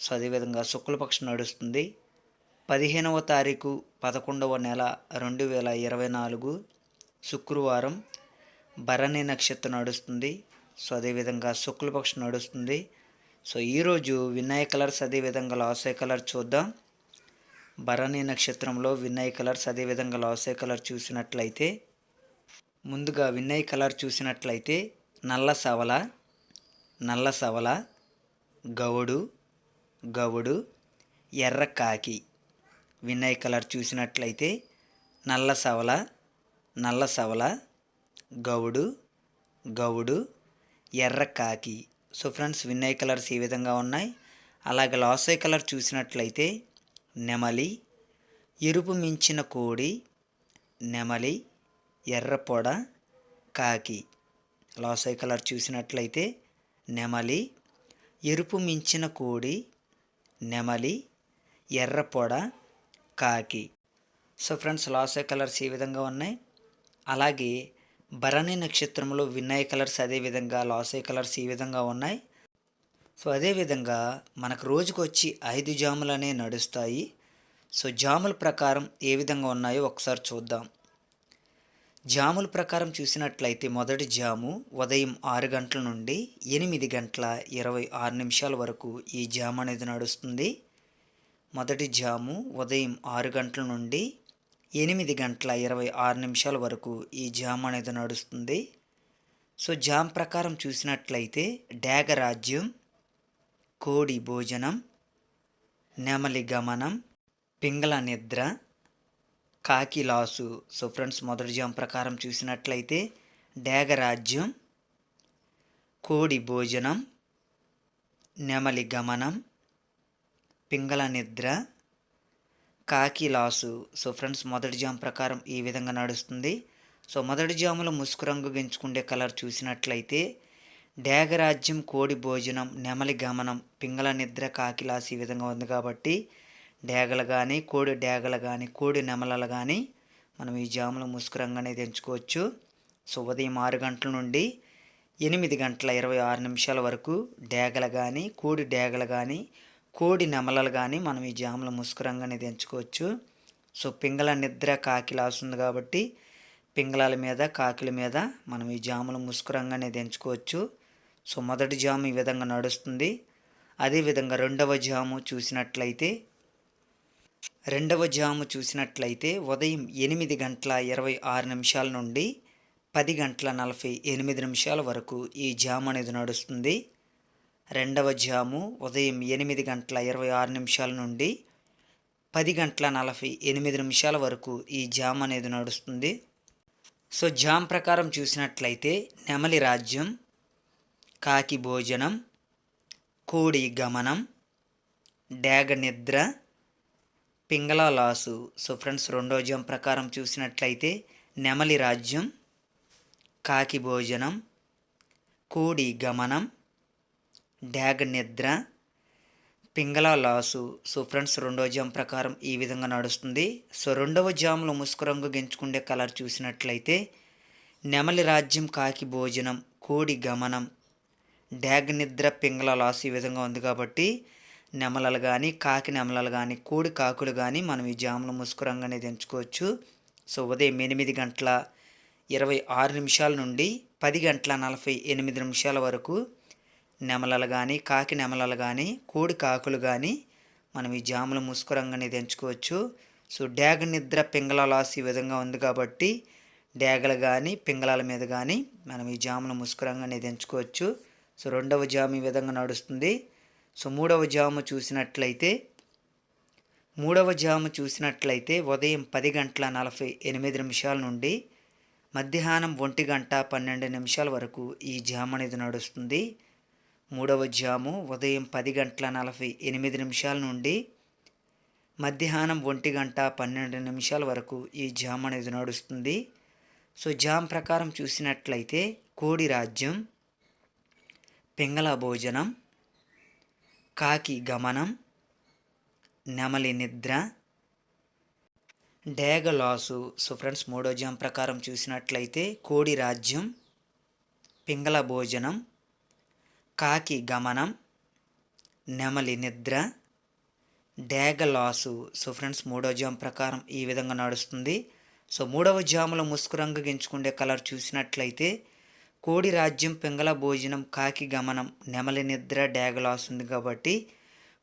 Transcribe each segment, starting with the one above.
So అదేవిధంగా శుక్లపక్షం నడుస్తుంది. పదిహేనవ తారీఖు పదకొండవ నెల రెండు వేల ఇరవై నాలుగు శుక్రవారం భరణి నక్షత్రం నడుస్తుంది. సో అదేవిధంగా శుక్లపక్షం నడుస్తుంది. సో ఈరోజు వినయ కలర్స్ అదేవిధంగా లాసే కలర్ చూద్దాం. భరణి నక్షత్రంలో వినయ్ కలర్స్ అదేవిధంగా లాసే కలర్ చూసినట్లయితే ముందుగా వినయ్ కలర్ చూసినట్లయితే నల్ల సవల నల్ల సవల గౌడు గవుడు ఎర్ర కాకి. వినయ్ కలర్ చూసినట్లయితే నల్ల సవల నల్ల సవల గౌడు గౌడు ఎర్ర కాకి. సో ఫ్రెండ్స్ వినయ్ కలర్స్ ఈ విధంగా ఉన్నాయి? అలాగే లాసై కలర్ చూసినట్లయితే నెమలి ఎరుపు మించిన కోడి నెమలి ఎర్ర పొడ కాకి. లాసై కలర్ చూసినట్లయితే నెమలి ఎరుపు మించిన కోడి నెమలి ఎర్ర పొడ కాకి. సో ఫ్రెండ్స్ లాసే కలర్స్ ఈ విధంగా ఉన్నాయి. అలాగే భరణి నక్షత్రంలో వినయ్ కలర్స్ అదేవిధంగా లాసే కలర్స్ ఈ విధంగా ఉన్నాయి. సో అదేవిధంగా మనకు రోజుకు వచ్చి ఐదు జాములు అనేవి నడుస్తాయి. సో జాముల ప్రకారం ఏ విధంగా ఉన్నాయో ఒకసారి చూద్దాం. జాముల ప్రకారం చూసినట్లయితే మొదటి జాము ఉదయం ఆరు గంటల నుండి ఎనిమిది గంటల ఇరవై ఆరు నిమిషాల వరకు ఈ జాము అనేది నడుస్తుంది. మొదటి జాము ఉదయం ఆరు గంటల నుండి ఎనిమిది గంటల ఇరవై ఆరు నిమిషాల వరకు ఈ జామ్ అనేది నడుస్తుంది. సో జామ్ ప్రకారం చూసినట్లయితే డాగరాజ్యం కోడి భోజనం నెమలి గమనం పింగళ నిద్ర కాకి లాసు. సో ఫ్రెండ్స్ మొదటి జామ్ ప్రకారం చూసినట్లయితే డాగరాజ్యం కోడి భోజనం నెమలి గమనం పింగళ నిద్ర కాకి లాసు. సో ఫ్రెండ్స్ మొదటి జామ్ ప్రకారం ఈ విధంగా నడుస్తుంది. సో మొదటి జాములో ముసుకు రంగు గెంచుకుండే కలర్ చూసినట్లయితే డాగరాజ్యం కోడి భోజనం నెమలి గమనం పింగళ నిద్ర కాకిలాస్ ఈ విధంగా ఉంది కాబట్టి డేగలు కానీ కోడి డేగలు కానీ కోడి నెమలలు కానీ మనం ఈ జాములు ముసుగు తెంచుకోవచ్చు. సో ఉదయం ఆరు గంటల నుండి ఎనిమిది గంటల ఇరవై ఆరు నిమిషాల వరకు డేగలు కానీ కోడి డేగలు కానీ కోడి నెమలలు కానీ మనం ఈ జాముల ముసుగు తెంచుకోవచ్చు. సో పింగళ నిద్ర కాకిలాసుంది కాబట్టి పింగళాల మీద కాకిల మీద మనం ఈ జాముల ముసుగు తెంచుకోవచ్చు. సో మొదటి జాము ఈ విధంగా నడుస్తుంది. అదేవిధంగా రెండవ జాము చూసినట్లయితే రెండవ జాము చూసినట్లయితే ఉదయం ఎనిమిది గంటల ఇరవై ఆరు నిమిషాల నుండి పది గంటల నలభై ఎనిమిది నిమిషాల వరకు ఈ జాము అనేది నడుస్తుంది. రెండవ జాము ఉదయం ఎనిమిది గంటల ఇరవై ఆరు నిమిషాల నుండి పది గంటల నలభై ఎనిమిది నిమిషాల వరకు ఈ జామ్ అనేది నడుస్తుంది. సో జామ్ ప్రకారం చూసినట్లయితే నెమలి రాజ్యం కాకి భోజనం కోడి గమనం డాగ నిద్ర పింగళ లాసు. సో ఫ్రెండ్స్ రెండో జామ్ ప్రకారం చూసినట్లయితే నెమలి రాజ్యం కాకి భోజనం కోడి గమనం డ్యాగ్ నిద్ర పింగళ లాసు. సో ఫ్రెండ్స్ రెండవ జామ్ ప్రకారం ఈ విధంగా నడుస్తుంది. సో రెండవ జామ్లో ముసుకు రంగు గెంచుకుండే కలర్ చూసినట్లయితే నెమలి రాజ్యం కాకి భోజనం కోడి గమనం డ్యాగ్ నిద్ర పింగళ లాసు ఈ విధంగా ఉంది కాబట్టి నెమలలు కానీ కాకి నెమలలు కానీ కోడి కాకులు కానీ మనం ఈ జాముల ముసుగు రంగు ఎంచుకోవచ్చు సో ఉదయం ఎనిమిది గంటల ఇరవై ఆరు నిమిషాల నుండి పది గంటల నలభై ఎనిమిది నిమిషాల వరకు నెమలలు కానీ కాకి నెమలలు కానీ కోడి కాకులు కానీ మనం ఈ జాముల ముసుగు రంగు ఎంచుకోవచ్చు సో డాగ నిద్ర పింగళ లాస్ ఈ విధంగా ఉంది కాబట్టి డాగలు కానీ పింగళాల మీద కానీ మనం ఈ జాముల ముసుగు రంగు ఎంచుకోవచ్చు సో రెండవ జాము ఈ విధంగా నడుస్తుంది. సో మూడవ జాము చూసినట్లయితే మూడవ జాము చూసినట్లయితే ఉదయం పది గంటల నలభై ఎనిమిది నిమిషాల నుండి మధ్యాహ్నం ఒంటి గంట పన్నెండు నిమిషాల వరకు ఈ జామ్ అనేది నడుస్తుంది. మూడవ జాము ఉదయం పది గంటల నలభై ఎనిమిది నిమిషాల నుండి మధ్యాహ్నం ఒంటి గంట పన్నెండు నిమిషాల వరకు ఈ జామ్ అనేది నడుస్తుంది. సో జామ్ ప్రకారం చూసినట్లయితే కోడి రాజ్యం పింగళ భోజనం కాకి గమనం నెమలి నిద్ర డేగ లాసు. సో ఫ్రెండ్స్ మూడో జామ్ ప్రకారం చూసినట్లయితే కోడి రాజ్యం పింగళ భోజనం కాకి గమనం నెమలి నిద్ర డేగ లాసు. సో ఫ్రెండ్స్ మూడో జామ్ ప్రకారం ఈ విధంగా నడుస్తుంది. సో మూడవ జాములో ముసుగు రంగు గించుకుండే కలర్ చూసినట్లయితే కోడి రాజ్యం పింగళ భోజనం కాకి గమనం నెమలి నిద్ర డేగలాస్తుంది ఉంది కాబట్టి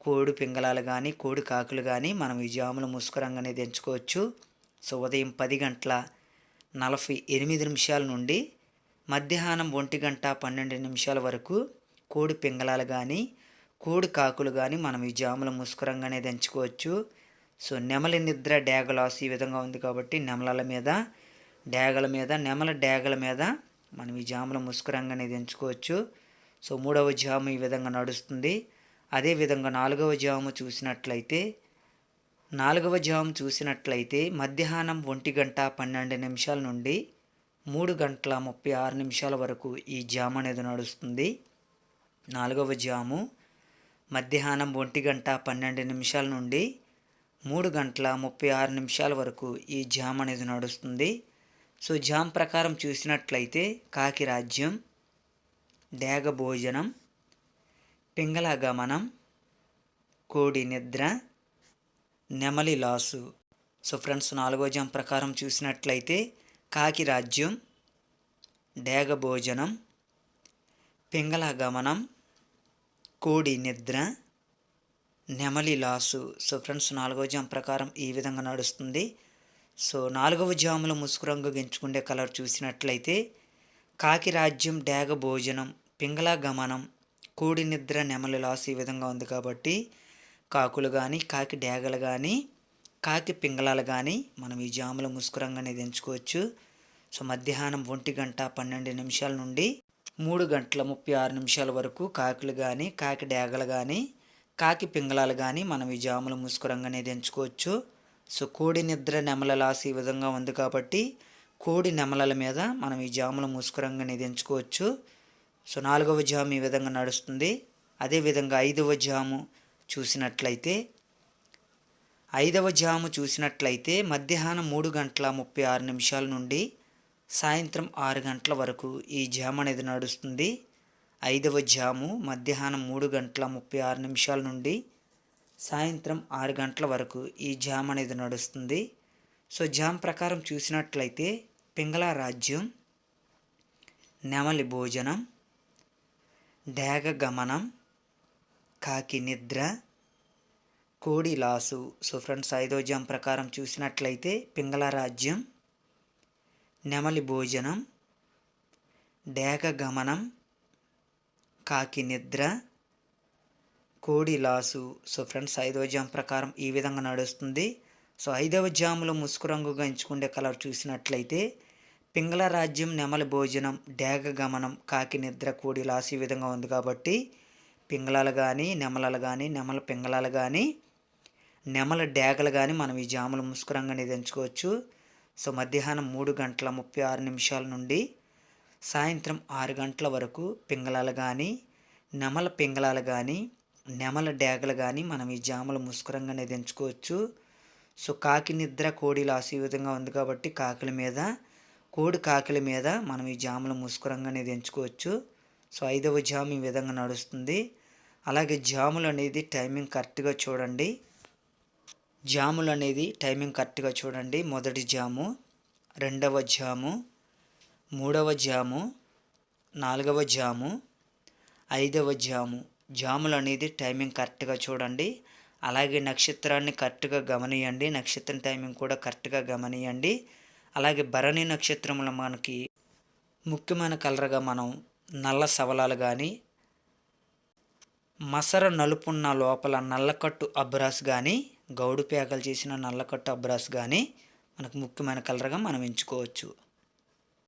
కోడి పింగళాలు కానీ కోడి కాకులు కానీ మనం ఈ జాముల ముసుగు సో ఉదయం పది గంటల నలభై ఎనిమిది నిమిషాల నుండి మధ్యాహ్నం ఒంటి గంట పన్నెండు నిమిషాల వరకు కోడి పింగళాలు కానీ కోడి కాకులు కానీ మనం ఈ జాముల ముసుకురంగా సో నెమలి నిద్ర డేగలాస్ ఈ విధంగా ఉంది కాబట్టి నెమలల మీద డేగల మీద నెమల డేగల మీద మనం ఈ జాముల ముసుకురంగా అనేది ఎంచుకోవచ్చు. సో మూడవ జాము ఈ విధంగా నడుస్తుంది. అదేవిధంగా నాలుగవ జాము చూసినట్లయితే నాలుగవ జాము చూసినట్లయితే మధ్యాహ్నం ఒంటి గంట పన్నెండు నిమిషాల నుండి మూడు గంటల ముప్పై ఆరు నిమిషాల వరకు ఈ జాము అనేది నడుస్తుంది. నాలుగవ జాము మధ్యాహ్నం ఒంటి గంట పన్నెండు నిమిషాల నుండి మూడు గంటల ముప్పై ఆరు నిమిషాల వరకు ఈ జామ్ అనేది నడుస్తుంది. సో జామ్ ప్రకారం చూసినట్లయితే కాకి రాజ్యం డేగ భోజనం పింగళ గమనం కోడి నిద్ర నెమలి లాసు. సో ఫ్రెండ్స్ నాలుగో జామ్ ప్రకారం చూసినట్లయితే కాకి రాజ్యం డేగ భోజనం పింగళ గమనం కోడి నిద్ర నెమలి లాసు. సో ఫ్రెండ్స్ నాలుగో జామ్ ప్రకారం ఈ విధంగా నడుస్తుంది. సో నాలుగవ జాముల ముసుగు రంగు గెంచుకుండే కలర్ చూసినట్లయితే కాకి రాజ్యం డేగ భోజనం పింగళ గమనం కూడి నిద్ర నెమలి లాస్ ఈ విధంగా ఉంది కాబట్టి కాకులు కానీ కాకి డేగలు కానీ కాకి పింగళాలు కానీ మనం ఈ జాముల ముసుకురంగా అనేది ఎంచుకోవచ్చు. సో మధ్యాహ్నం ఒంటి గంట పన్నెండు నిమిషాల నుండి మూడు గంటల ముప్పై ఆరు నిమిషాల వరకు కాకులు కానీ కాకి డేగలు కానీ కాకి పింగళాలు కానీ మనం ఈ జాముల ముసుకురంగా అనేది ఎంచుకోవచ్చు. సో కోడి నిద్ర నెమల లాస్ ఈ విధంగా ఉంది కాబట్టి కోడి నెమలల మీద మనం ఈ జాముల ముసుకురంగా అనేది ఎంచుకోవచ్చు సో నాలుగవ జాము ఈ విధంగా నడుస్తుంది. అదేవిధంగా ఐదవ జాము చూసినట్లయితే ఐదవ జాము చూసినట్లయితే మధ్యాహ్నం మూడు గంటల ముప్పై ఆరు నిమిషాల నుండి సాయంత్రం ఆరు గంటల వరకు ఈ జామ్ అనేది నడుస్తుంది. ఐదవ జాము మధ్యాహ్నం మూడు గంటల ముప్పై ఆరు నిమిషాల నుండి సాయంత్రం ఆరు గంటల వరకు ఈ జామ్ అనేది నడుస్తుంది. సో జామ్ ప్రకారం చూసినట్లయితే పింగళ రాజ్యం నెమలి భోజనం డేగ గమనం కాకి నిద్ర కోడి లాసు. సో ఫ్రెండ్స్ ఐదో జామ్ ప్రకారం చూసినట్లయితే పింగళ రాజ్యం నెమలి భోజనం డేగ గమనం కాకి నిద్ర కోడి లాసు. సో ఫ్రెండ్స్ ఐదవ జామ్ ప్రకారం ఈ విధంగా నడుస్తుంది. సో ఐదవ జాములో ముసుకు రంగుగా ఎంచుకునే కలర్ చూసినట్లయితే పింగళ రాజ్యం నెమలి భోజనం డేగ గమనం కాకి నిద్ర కోడి లాసు ఈ విధంగా ఉంది కాబట్టి పింగళాలు కానీ నెమలలు కానీ నెమల పింగళాలు కానీ నెమల డేగలు కానీ మనం ఈ జాముల ముసుకురంగా ఎంచుకోవచ్చు. సో మధ్యాహ్నం మూడు గంటల ముప్పై ఆరు నిమిషాల నుండి సాయంత్రం ఆరు గంటల వరకు పింగళాలు కానీ నెమల పింగళాలు కానీ నెమల డేగలు కానీ మనం ఈ జాముల ముస్కురంగానే ఎంచుకోవచ్చు సో కాకి నిద్ర కోడి లాస్ ఈ విధంగా ఉంది కాబట్టి కాకుల మీద కోడి కాకిల మీద మనం ఈ జాములు ముస్కురంగానే అనేది ఎంచుకోవచ్చు సో ఐదవ జామ్ ఈ విధంగా నడుస్తుంది. అలాగే జాములు అనేది టైమింగ్ కరెక్ట్గా చూడండి. జాములు అనేది టైమింగ్ కరెక్ట్గా చూడండి. మొదటి జాము రెండవ జాము మూడవ జాము నాలుగవ జాము ఐదవ జాము. జాములు అనేది టైమింగ్ కరెక్ట్గా చూడండి. అలాగే నక్షత్రాన్ని కరెక్ట్గా గమనియండి. నక్షత్రం టైమింగ్ కూడా కరెక్ట్గా గమనియండి. అలాగే భరణి నక్షత్రంలో మనకి ముఖ్యమైన కలర్గా మనం నల్ల సవలాలు కానీ మసర నలుపున్న లోపల నల్లకట్టు అబ్రాస్ కానీ గౌడు పేకలు చేసిన నల్లకట్టు అబ్రాస్ కానీ మనకు ముఖ్యమైన కలర్గా మనం ఎంచుకోవచ్చు.